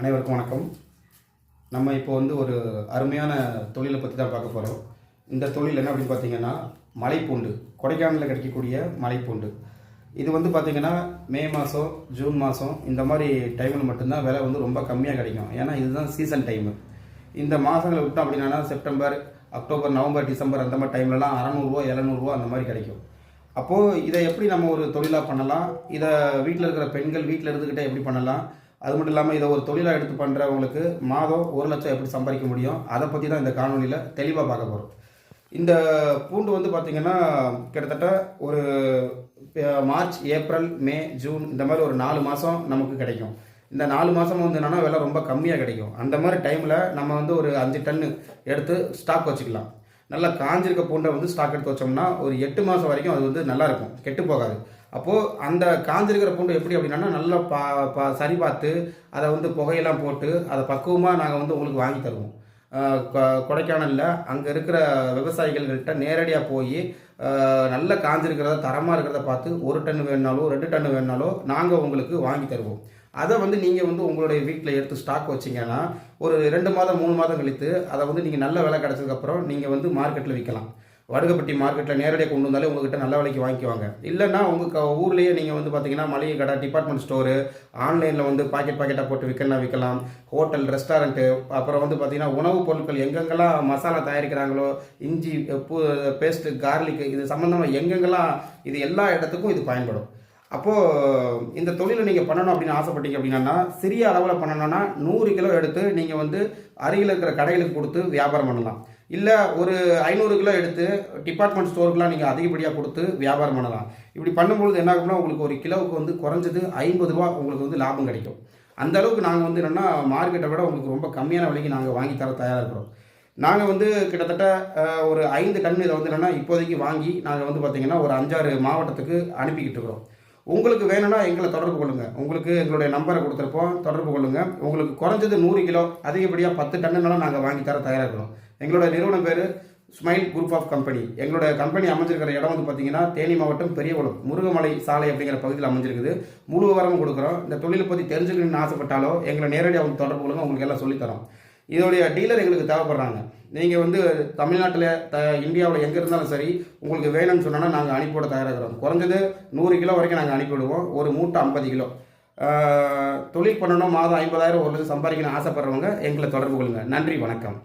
அனைவருக்கும் வணக்கம். நம்ம இப்போ வந்து ஒரு அருமையான தொழிலை பற்றி தான் பார்க்க போகிறோம் இந்த தொழில் என்ன அப்படின்னு பார்த்தீங்கன்னா மலைப்பூண்டு கொடைக்கானலில் கிடைக்கக்கூடிய மலைப்பூண்டு. இது வந்து பார்த்தீங்கன்னா மே மாதம் ஜூன் மாதம் இந்த மாதிரி டைமில் மட்டும்தான் விலை வந்து ரொம்ப கம்மியாக கிடைக்கும். ஏன்னா இதுதான் சீசன் டைமு இந்த மாதங்களை விட்டோம் அப்படின்னா செப்டம்பர் அக்டோபர் நவம்பர் டிசம்பர் அந்த மாதிரி டைம்லலாம் அறநூறுவா எழுநூறுவா அந்த மாதிரி கிடைக்கும். அப்போது இதை எப்படி நம்ம ஒரு தொழிலாக பண்ணலாம்? இதை வீட்டில் இருக்கிற பெண்கள் வீட்டில் இருந்துக்கிட்டே எப்படி பண்ணலாம்? அது மட்டும் இல்லாமல் இதை ஒரு தொழிலாக எடுத்து பண்ணுறவங்களுக்கு மாதம் ஒரு லட்சம் எப்படி சம்பாதிக்க முடியும்? அதை பற்றி தான் இந்த காணொலியில் தெளிவாக பார்க்க போகிறோம் இந்த பூண்டு வந்து பார்த்திங்கன்னா கிட்டத்தட்ட ஒரு மார்ச் ஏப்ரல் மே ஜூன் இந்த மாதிரி ஒரு நாலு மாதம் நமக்கு கிடைக்கும். இந்த நாலு மாதம் வந்து என்னென்னா விலை ரொம்ப கம்மியாக கிடைக்கும். அந்த மாதிரி டைமில் நம்ம வந்து ஒரு அஞ்சு டன்னு எடுத்து ஸ்டாக் வச்சுக்கலாம். நல்லா காஞ்சிருக்க பூண்டை வந்து ஸ்டாக் எடுத்து வச்சோம்னா ஒரு எட்டு மாதம் வரைக்கும் அது வந்து நல்லா இருக்கும். கெட்டு போகாது. அப்போது அந்த காஞ்சிருக்கிற பூண்டு எப்படி அப்படின்னா நல்லா பா பா சரி பார்த்து அதை வந்து புகையெல்லாம் போட்டு அதை பக்குவமாக நாங்கள் வந்து உங்களுக்கு வாங்கி தருவோம். கொடைக்கானலில் அங்கே இருக்கிற விவசாயிகள்கிட்ட நேரடியாக போய் நல்ல காஞ்சிருக்கிறத தரமாக இருக்கிறத பார்த்து ஒரு டன் வேணுனாலோ ரெண்டு டன் வேணுனாலோ நாங்கள் உங்களுக்கு வாங்கி தருவோம். அதை வந்து நீங்கள் வந்து உங்களுடைய வீட்டில் எடுத்து ஸ்டாக் வச்சிங்கன்னா ஒரு ரெண்டு மாதம் மூணு மாதம் கழித்து அதை வந்து நீங்கள் நல்ல விலை கிடச்சதுக்கப்புறம் நீங்கள் வந்து மார்க்கெட்டில் விற்கலாம். வடுகப்பட்டி மார்க்கெட்டில் நேரடியாக கொண்டு வந்தாலே உங்ககிட்ட நல்ல விலைக்கு வாங்கிக்குவாங்க. இல்லைன்னா உங்கள் க ஊர்லேயே நீங்கள் வந்து பார்த்தீங்கன்னா மளிகை கடை டிபார்ட்மெண்ட் ஸ்டோரு ஆன்லைனில் வந்து பாக்கெட் பாக்கெட்டாக போட்டு விற்கணும் விற்கலாம். ஹோட்டல் ரெஸ்டாரண்ட்டு அப்புறம் வந்து பார்த்தீங்கன்னா உணவுப் பொருட்கள் எங்கெங்கெல்லாம் மசாலா தயாரிக்கிறாங்களோ இஞ்சி பூ பேஸ்ட்டு கார்லிக்கு இது சம்மந்தமாக எங்கெங்கெல்லாம் இது எல்லா இடத்துக்கும் இது பயன்படும். அப்போது இந்த தொழிலை நீங்கள் பண்ணணும் அப்படின்னு ஆசைப்பட்டீங்க அப்படின்னா சிறிய அளவில் பண்ணணும்னா நூறு கிலோ எடுத்து நீங்கள் வந்து அருகில் இருக்கிற கடைகளுக்கு கொடுத்து வியாபாரம் பண்ணலாம். இல்லை ஒரு ஐநூறு கிலோ எடுத்து டிபார்ட்மெண்ட் ஸ்டோருக்குலாம் நீங்கள் அதிகப்படியாக கொடுத்து வியாபாரம் பண்ணலாம். இப்படி பண்ணும்பொழுது என்ன ஆகும்னா உங்களுக்கு ஒரு கிலோவுக்கு வந்து குறைஞ்சது ஐம்பது ரூபா உங்களுக்கு வந்து லாபம் கிடைக்கும். அந்த அளவுக்கு நாங்கள் வந்து என்னென்னா மார்க்கெட்டை விட உங்களுக்கு ரொம்ப கம்மியான விலைக்கு நாங்கள் வாங்கி தர தயாராக இருக்கிறோம். நாங்கள் வந்து கிட்டத்தட்ட ஒரு ஐந்து டன் இதை வந்து என்னென்னா இப்போதைக்கு வாங்கி நாங்கள் வந்து பார்த்திங்கன்னா ஒரு அஞ்சாறு மாவட்டத்துக்கு அனுப்பிக்கிட்டு இருக்கிறோம். உங்களுக்கு வேணும்னா எங்களை தொடர்பு கொள்ளுங்கள் உங்களுக்கு எங்களுடைய நம்பரை கொடுத்துருப்போம். தொடர்பு கொள்ளுங்கள் உங்களுக்கு குறைஞ்சது நூறு கிலோ அதிகப்படியாக பத்து டன்னுனாலும் நாங்கள் வாங்கி தர தயாராக இருக்கிறோம் எங்களோட நிறுவனம் பேர் ஸ்மைல் குரூப் ஆஃப் கம்பெனி எங்களோட கம்பெனி அமைஞ்சிருக்கிற இடம் வந்து பார்த்தீங்கன்னா தேனி மாவட்டம் பெரியகுளம். முருகமலை சாலை அப்படிங்கிற பகுதியில் அமைஞ்சிருக்குது. முழு விவரமும் கொடுக்குறோம். இந்த தொழிலை பற்றி தெரிஞ்சுக்கணும்னு ஆசைப்பட்டாலோ எங்களை நேரடியாக அவங்க தொடர்பு கொள்ளுங்க. உங்களுக்கு எல்லாம் சொல்லித்தரோம் இதோடைய டீலர் எங்களுக்கு தேவைப்படுறாங்க. நீங்கள் வந்து தமிழ்நாட்டில் த இந்தியாவில் எங்கே இருந்தாலும் சரி உங்களுக்கு வேணும்னு சொன்னோன்னா நாங்கள் அனுப்பிவிட தயாராகிறோம். குறைஞ்சது நூறு கிலோ வரைக்கும் நாங்கள் அனுப்பிவிடுவோம். ஒரு மூட்டை ஐம்பது கிலோ. தொழில் பண்ணணும் மாதம் ஐம்பதாயிரம் ஒரு லட்சம் சம்பாதிக்கணும்னு ஆசைப்படுறவங்க எங்களை தொடர்பு கொள்ளுங்கள் நன்றி வணக்கம்.